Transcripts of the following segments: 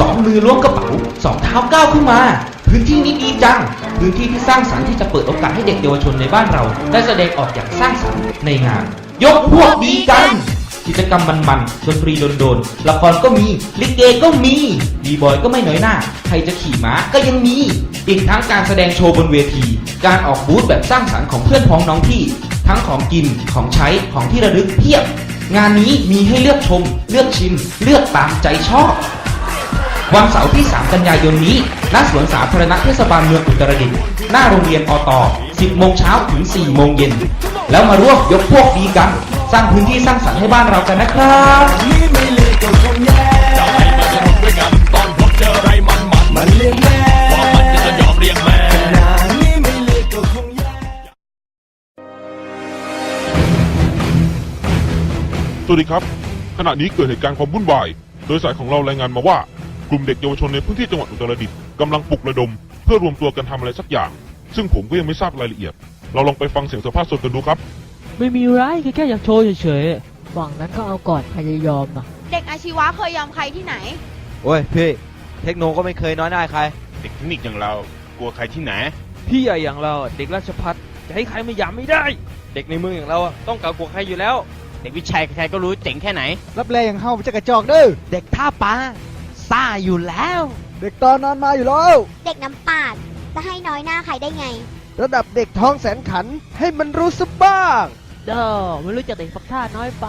สองมือล้วงกระเป๋าสองเท้าก้าวขึ้นมา พื้นที่นี้ดีจัง พื้นที่ที่สร้างสรรค์ที่จะเปิดโอกาสให้เด็กเยาวชนในบ้านเรา ได้แสดงออกอย่างสร้างสรรค์ในงาน ยกพวกดีกัน กิจกรรมมันๆดนตรีโดนๆละครก็มี ลิเกก็มีดีบอยก็ไม่น้อยหน้า ใครจะขี่ม้าก็ยังมี อีกทั้งการแสดงโชว์บนเวที การออกบูธแบบสร้างสรรค์ของเพื่อนพ้องน้องพี่ ทั้งของกินของใช้ของที่ระลึกเพียบ งานนี้มีให้เลือกชม เลือกชิม เลือกตามใจชอบ วันเสาร์ที่ 3 กันยายนนี้ณสวนสาธารณะเทศบาลเมืองอุตรดิตถ์หน้าโรงเรียนอต10โมงเช้าถึง 4 โมงเย็น แล้วมาร่วมยกพวกดีกัน สร้างพื้นที่สร้างสรรค์ให้บ้านเรากันนะครับ สวัสดีครับ ขณะนี้เกิดเหตุการณ์ความวุ่นวาย โดยสายของเรารายงานมาว่า กลุ่มเด็กเยาวชนในพื้นที่จังหวัดอุตรดิตถ์กำลังปลุกระดม เพื่อรวมตัวกันทำอะไรสักอย่าง ซึ่งผมก็ยังไม่ทราบรายละเอียด เราลองไปฟังเสียงสัมภาษณ์สดกันดูครับ ไม่มีไรแค่แค่อยากโชว์เฉยหวังนั้นก็เอาก่อนใครจะยอมอะเด็กอาชีวะเคยยอมใครที่ไหน โอ้ยพี่ เทคโนก็ไม่เคยน้อยหน้าใคร เด็กเทคนิคอย่างเรา กลัวใครที่ไหนๆพี่ใหญ่อย่างเราเด็กราชพัฒจะให้ใครไม่ยามไม่ได้ เด็กในเมืองอย่างเราอะต้องเก่ากว่าใครอยู่แล้ว เด็กวิชัยใครๆก็รู้เจ๋งแค่ไหน รับแรงอย่างเฮาจะกระจอกเด้อเด็กท่าปลาซ่าอยู่แล้ว เด็กตอนนอนมาอยู่แล้ว เด็กน้ำปาดจะให้น้อยหน้าใครได้ไง ระดับเด็กท้องแสนขันให้มันรู้สึกบ้าง เด้อไม่รู้จักเด็กฟักท่าน้อยไป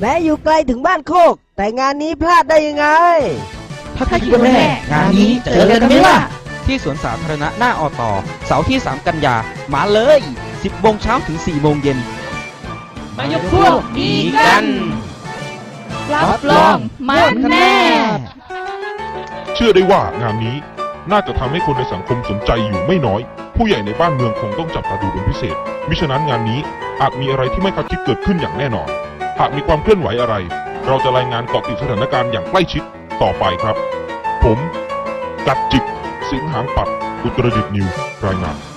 แม้อยู่ไกลถึงบ้านโคก แต่งานนี้พลาดได้ยังไง ถ้าคิดว่าแน่งานนี้เจอกันไหมล่ะ ที่สวนสาธารณะหน้าอตเสาร์ที่ 3 กันยามาเลย 10โมงเช้าถึง4โมงเย็น มายกพวกดีกัน รับรองมันแน่ เชื่อได้ว่างานนี้น่าจะทำให้คนในสังคมสนใจอยู่ไม่น้อย ผู้ใหญ่ในบ้านเมืองคงต้องจับตาดูเป็นพิเศษ มิฉะนั้นงานนี้อาจมีอะไรที่ไม่คาดคิดเกิดขึ้นอย่างแน่นอน หากมีความเคลื่อนไหวอะไร เราจะรายงานเกาะติดสถานการณ์อย่างใกล้ชิดต่อไปครับ ผม กัดจิก สิงหางปัดอุตรดิตถ์นิวส์รายงาน